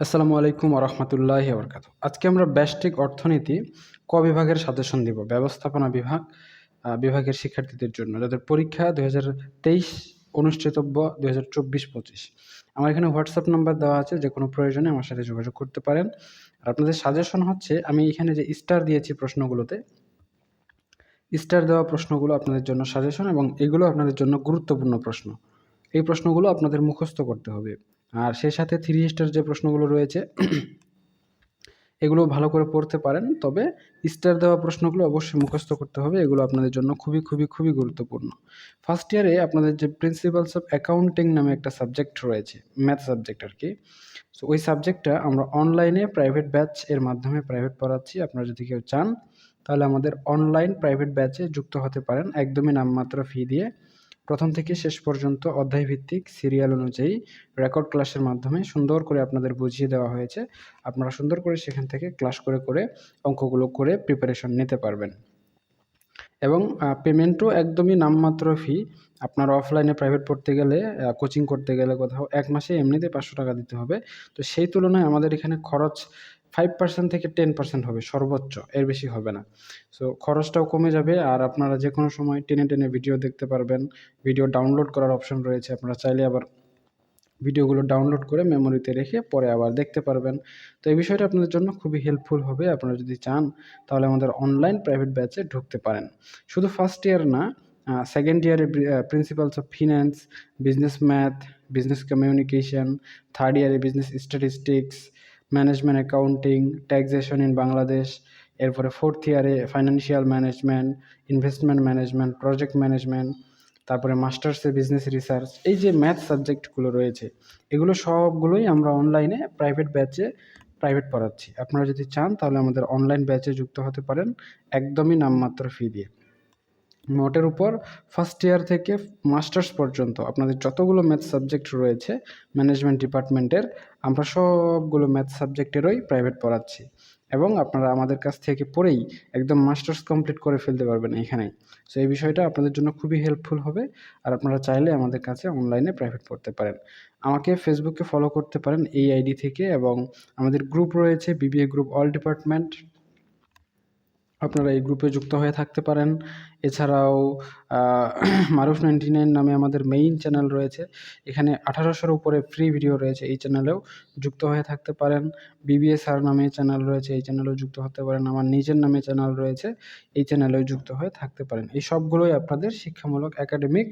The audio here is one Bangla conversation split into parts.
আসসালামু আলাইকুম রহমতুল্লাহ বরকাত আজকে আমরা ব্যষ্টিক অর্থনীতি ক বিভাগের সাজেশন দিব, ব্যবস্থাপনা বিভাগ বিভাগের শিক্ষার্থীদের জন্য, যাদের পরীক্ষা দুই হাজার তেইশ, অনুষ্ঠিতব্য দুই হাজার চব্বিশ পঁচিশ। আমার এখানে হোয়াটসঅ্যাপ নাম্বার দেওয়া আছে, যে কোনো প্রয়োজনে আমার সাথে যোগাযোগ করতে পারেন। আর আপনাদের সাজেশন হচ্ছে, আমি এখানে যে স্টার দিয়েছি প্রশ্নগুলোতে, স্টার দেওয়া প্রশ্নগুলো আপনাদের জন্য সাজেশন এবং এগুলো আপনাদের জন্য গুরুত্বপূর্ণ প্রশ্ন। এই প্রশ্নগুলো আপনাদের মুখস্থ করতে হবে। আর সেই সাথে থ্রি স্টার যে প্রশ্নগুলো রয়েছে এগুলো ভালো করে পড়তে পারেন। তবে স্টার দেওয়া প্রশ্নগুলো অবশ্যই মুখস্থ করতে হবে, এগুলো আপনাদের জন্য খুবই খুবই খুবই গুরুত্বপূর্ণ। ফার্স্ট ইয়ারে আপনাদের যে প্রিন্সিপালস অফ অ্যাকাউন্টিং নামে একটা সাবজেক্ট রয়েছে ম্যাথ সাবজেক্ট আর কি সো ওই সাবজেক্টটা আমরা অনলাইনে প্রাইভেট ব্যাচ এর মাধ্যমে প্রাইভেট পড়াচ্ছি। আপনারা যদি কেউ চান, তাহলে আমাদের অনলাইন প্রাইভেট ব্যাচে যুক্ত হতে পারেন। একদমই নামমাত্র ফি দিয়ে। প্রথম থেকে শেষ পর্যন্ত অধ্যায়ভিত্তিক সিরিয়াল অনুযায়ী রেকর্ড ক্লাসের মাধ্যমে সুন্দর করে আপনাদের বুঝিয়ে দেওয়া হয়েছে। আপনারা সুন্দর করে সেখান থেকে ক্লাস করে করে অঙ্কগুলো করে প্রিপারেশন নিতে পারবেন। এবং পেমেন্টও একদমই নামমাত্র ফি আপনার অফলাইনে প্রাইভেট পড়তে গেলে কোচিং করতে গেলে কোথাও এক মাসে এমনিতে পাঁচশো টাকা দিতে হবে। তো সেই তুলনায় আমাদের এখানে খরচ ফাইভ পার্সেন্ট থেকে টেন পার্সেন্ট হবে সর্বোচ্চ, এর বেশি হবে না। সো খরচটাও কমে যাবে আর আপনারা যে কোনো সময় টেনে টেনে ভিডিও দেখতে পারবেন। ভিডিও ডাউনলোড করার অপশন রয়েছে, আপনারা চাইলে আবার ভিডিওগুলো ডাউনলোড করে মেমোরিতে রেখে পরে আবার দেখতে পারবেন। তো এই বিষয়টা আপনাদের জন্য খুবই হেল্পফুল হবে, আপনারা যদি চান তাহলে আমাদের অনলাইন প্রাইভেট ব্যাচে ঢুকতে পারেন। শুধু ফার্স্ট ইয়ার না সেকেন্ড ইয়ারে principles of finance business math business communication third ইয়ারে business statistics management accounting taxation in Bangladesh এরপরে ফোর্থ ইয়ারে financial management investment management project management তারপরে মাস্টার্সে বিজনেস রিসার্চ এই যে ম্যাথ সাবজেক্টগুলো রয়েছে, এগুলো সবগুলোই আমরা অনলাইনে প্রাইভেট ব্যাচে প্রাইভেট পড়াচ্ছি। আপনারা যদি চান তাহলে আমাদের অনলাইন ব্যাচে যুক্ত হতে পারেন, একদমই নামমাত্র ফি দিয়ে। মোটের উপর ফার্স্ট ইয়ার থেকে মাস্টার্স পর্যন্ত আপনাদের যতগুলো ম্যাথ সাবজেক্ট রয়েছে ম্যানেজমেন্ট ডিপার্টমেন্টের আমরা সবগুলো ম্যাথ সাবজেক্টেরই প্রাইভেট পড়াচ্ছি। এবং আপনারা আমাদের কাছ থেকে পড়েই একদম মাস্টার্স কমপ্লিট করে ফেলতে পারবেন এখানেই। সো এই বিষয়টা আপনাদের জন্য খুবই হেল্পফুল হবে। আর আপনারা চাইলে আমাদের কাছে অনলাইনে প্রাইভেট পড়তে পারেন। আমাকে ফেসবুকে ফলো করতে পারেন এই আইডি থেকে এবং আমাদের গ্রুপ রয়েছে বিবিএ গ্রুপ অল ডিপার্টমেন্ট আপনারা এই গ্রুপে যুক্ত হয়ে থাকতে পারেন। এছাড়াও মারুফ নাইনটি নাইন নামে আমাদের মেইন চ্যানেল রয়েছে। এখানে আঠারোশোর উপরে ফ্রি ভিডিও রয়েছে এই চ্যানেলেও যুক্ত হয়ে থাকতে পারেন। বিবিএসআর নামে চ্যানেল রয়েছে, এই চ্যানেলেও যুক্ত হতে পারেন। আমার নিজের নামে চ্যানেল রয়েছে, এই চ্যানেলেও যুক্ত হয়ে থাকতে পারেন। এই সবগুলোই আপনাদের শিক্ষামূলক একাডেমিক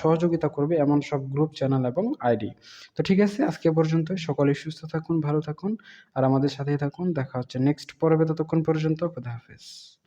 সহযোগিতা করবে এমন সব গ্রুপ চ্যানেল এবং আইডি তো ঠিক আছে, আজকে পর্যন্ত সকলেই সুস্থ থাকুন, ভালো থাকুন, আর আমাদের সাথেই থাকুন। দেখা হচ্ছে নেক্সট পর্বে, ততক্ষণ পর্যন্ত, খোদা হাফেজ।